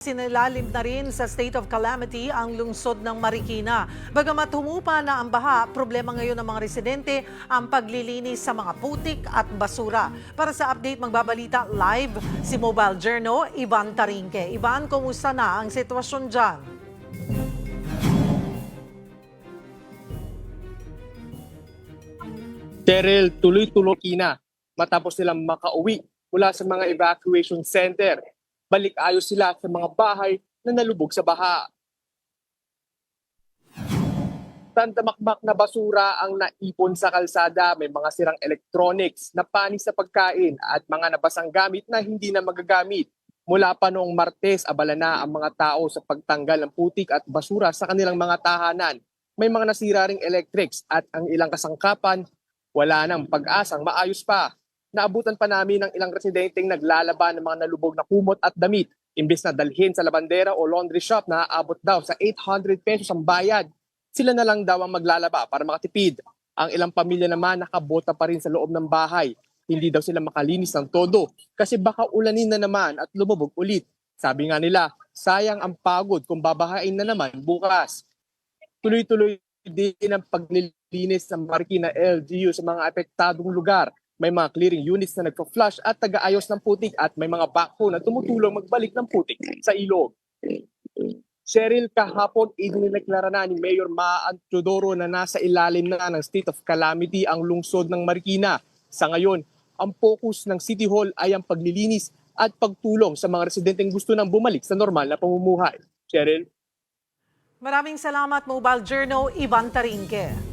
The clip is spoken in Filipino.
Sinilalim na rin sa state of calamity ang lungsod ng Marikina. Bagamat humupa na ang baha, problema ngayon ng mga residente ang paglilinis sa mga putik at basura. Para sa update, magbabalita live si Mobile Journal, Ivan Tarinque. Ivan, kumusta na ang sitwasyon dyan? Cheryl, tuloy-tuloy na matapos silang makauwi mula sa mga evacuation center. Balik ayos sila sa mga bahay na nalubog sa baha. Tandamakmak na basura ang naipon sa kalsada. May mga sirang electronics, napanis sa pagkain at mga nabasang gamit na hindi na magagamit. Mula pa noong Martes, abala na ang mga tao sa pagtanggal ng putik at basura sa kanilang mga tahanan. May mga nasira ring electrics at ang ilang kasangkapan wala nang pag-asang maayos pa. Naabutan pa namin ng ilang residenteng naglalaban ng mga nalubog na kumot at damit. Imbes na dalhin sa labandera o laundry shop na aabot daw sa 800 pesos ang bayad. Sila na lang daw ang maglalaba para makatipid. Ang ilang pamilya naman nakabota pa rin sa loob ng bahay. Hindi daw sila makalinis ng todo kasi baka ulanin na naman at lumubog ulit. Sabi nga nila, sayang ang pagod kung babahain na naman bukas. Tuloy-tuloy din ang paglilinis ng Marikina LGU sa mga apektadong lugar. May mga clearing units na nagpa-flush at taga-ayos ng putik at may mga backhoe na tumutulong magbalik ng putik sa ilog. Cheryl, kahapon idinideklara na ni Mayor Maan Teodoro na nasa ilalim na ng state of calamity ang lungsod ng Marikina. Sa ngayon, ang focus ng City Hall ay ang paglilinis at pagtulong sa mga residenteng gusto nang bumalik sa normal na pamumuhay. Cheryl? Maraming salamat, Mobile Journal, Ivan Tarinque.